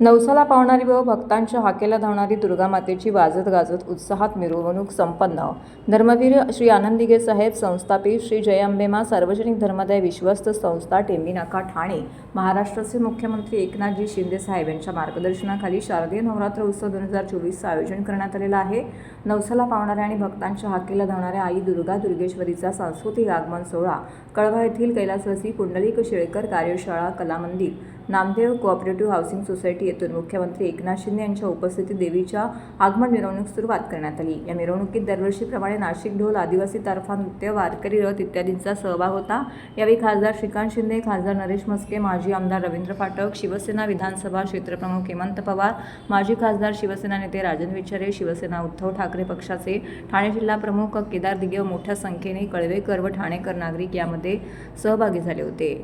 नवसाला पावणारी व भक्तांच्या हाकेला धावणारी दुर्गा मातेची वाजत गाजत उत्साहात मिरवणूक संपन्न. धर्मवीर श्री आनंदिगे साहेब संस्थापित श्री जय अंबेमा सार्वजनिक धर्मदाय विश्वस्त संस्था टेंबीनाका ठाणे. महाराष्ट्राचे मुख्यमंत्री एकनाथजी शिंदे साहेब यांच्या मार्गदर्शनाखाली शारदीय नवरात्र उत्सव दोन हजार चोवीसचं आयोजन करण्यात आलेलं आहे. नवसाला पावणाऱ्या आणि भक्तांच्या हाकेला धावणाऱ्या आई दुर्गा दुर्गेश्वरीचा सांस्कृतिक आगमन सोहळा कळवा येथील कैलासवासी पुंडलिक शेळकर कार्यशाळा Kalamandir Namdev co-operative housing society येथून मुख्यमंत्री एकनाथ शिंदे यांच्या उपस्थितीत देवीच्या आगमन मिरवणूक सुरुवात करण्यात आली. या मिरवणुकीत दरवर्षीप्रमाणे नाशिक ढोल आदिवासी तारफा नृत्य वारकरी रथ इत्यादींचा सहभाग होता. यावेळी खासदार श्रीकांत शिंदे खासदार नरेश मस्के माजी आमदार रवींद्र फाटक शिवसेना विधानसभा क्षेत्रप्रमुख हेमंत पवार माजी खासदार शिवसेना नेते राजन विचारे शिवसेना उद्धव ठाकरे पक्षाचे ठाणे जिल्हा प्रमुख केदार दिगे मोठ्या संख्येने कळवेकर व ठाणेकर नागरिक यामध्ये सहभागी झाले होते.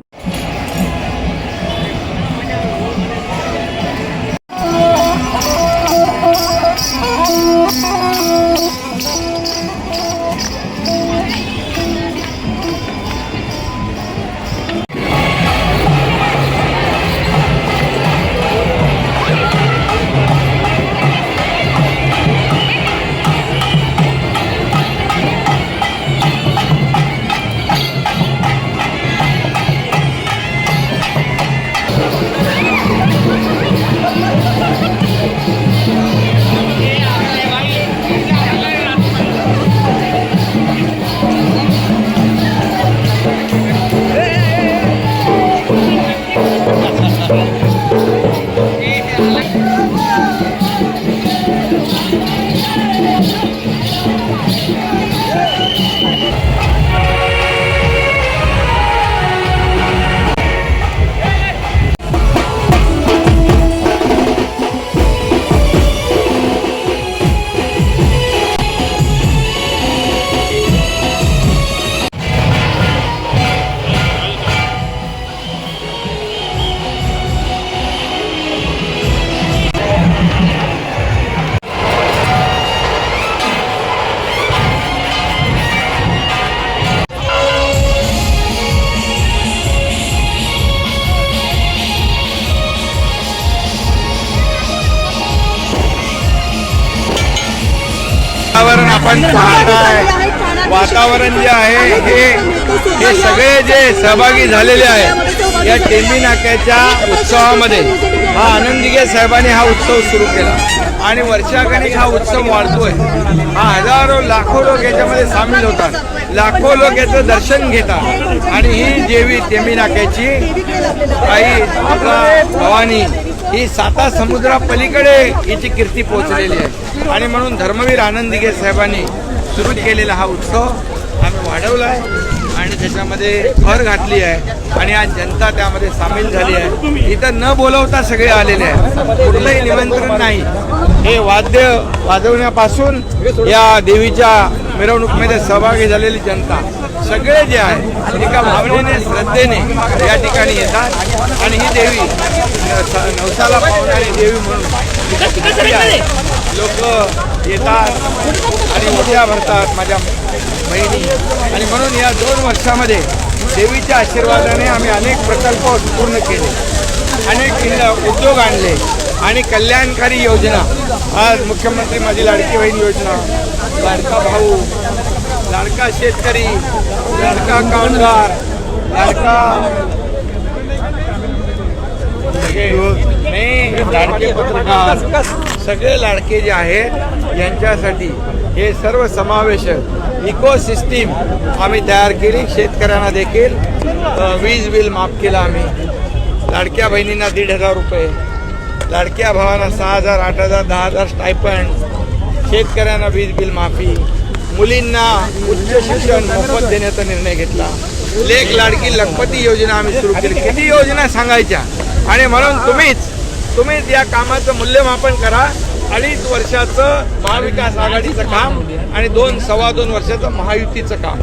आपण पाहताय वातावरण जे आहे हे हे सगळे जे सहभागी झालेले आहेत या टेंबी नाक्याच्या उत्सवामध्ये हा आनंदिगे साहेबांनी हा उत्सव सुरू केला. आणि वर्षागणिक हा उत्सव वाढतोय. हा हजारो लाखो लोक याच्यामध्ये सामील होतात. लाखो लोक याचं दर्शन घेतात. आणि ही देवी टेंबी नाक्याची आई आपला भवानी ही साता समुद्रा पलीकडे हिची कीर्ती पोहोचलेली आहे. आणि म्हणून धर्मवीर आनंदिगे साहेबांनी सुरू केलेला हा उत्सव आम्ही वाढवला आहे आणि त्याच्यामध्ये भर घातली आहे. आणि आज जनता त्यामध्ये सामील झाली आहे. इथं न बोलवता सगळे आलेले आहे कुठलंही निमंत्रण नाही. हे वाद्य वाजवण्यापासून या देवीच्या मिरवणुकीमध्ये सहभागी झालेली जनता सगळे जे आहे एका भावनेने श्रद्धेने या ठिकाणी येतात. आणि ही देवी नवसाला पावणारी देवी म्हणून लोक येतात आणि उद्या भरतात माझ्या बहिणी. आणि म्हणून या दोन वर्षामध्ये देवीच्या आशीर्वादाने आम्ही अनेक प्रकल्प पूर्ण केले. अनेक उद्योग आणले आणि कल्याणकारी योजना. आज मुख्यमंत्री माझी लाडकी बहीण योजना. लाडका भाऊ लाडका शेतकरी लाडका कामगार लाडका नाही लाडके पत्रकार. सगळे लाडके जे आहेत यांच्यासाठी हे सर्व समावेशक इकोसिस्टीम आम्ही तयार केली. शेतकऱ्यांना देखील वीज बिल माफ केलं आम्ही. लाडक्या बहिणींना दीड हजार रुपये लाडक्या भावांना सहा हजार आठ हजार दहा हजार स्टायपंड शेतकऱ्यांना वीज बिल माफी मुलींना उच्च शिक्षण मोफत देण्याचा निर्णय घेतला. लेख लाडकी लखपती योजना आम्ही सुरू केली. किती योजना सांगायच्या? आणि म्हणून तुम्हीच तुम्हीच या कामाचं मूल्यमापन करा. अडीच वर्षाचं महाविकास आघाडीचं काम आणि दोन सव्वा दोन वर्षाचं महायुतीचं काम.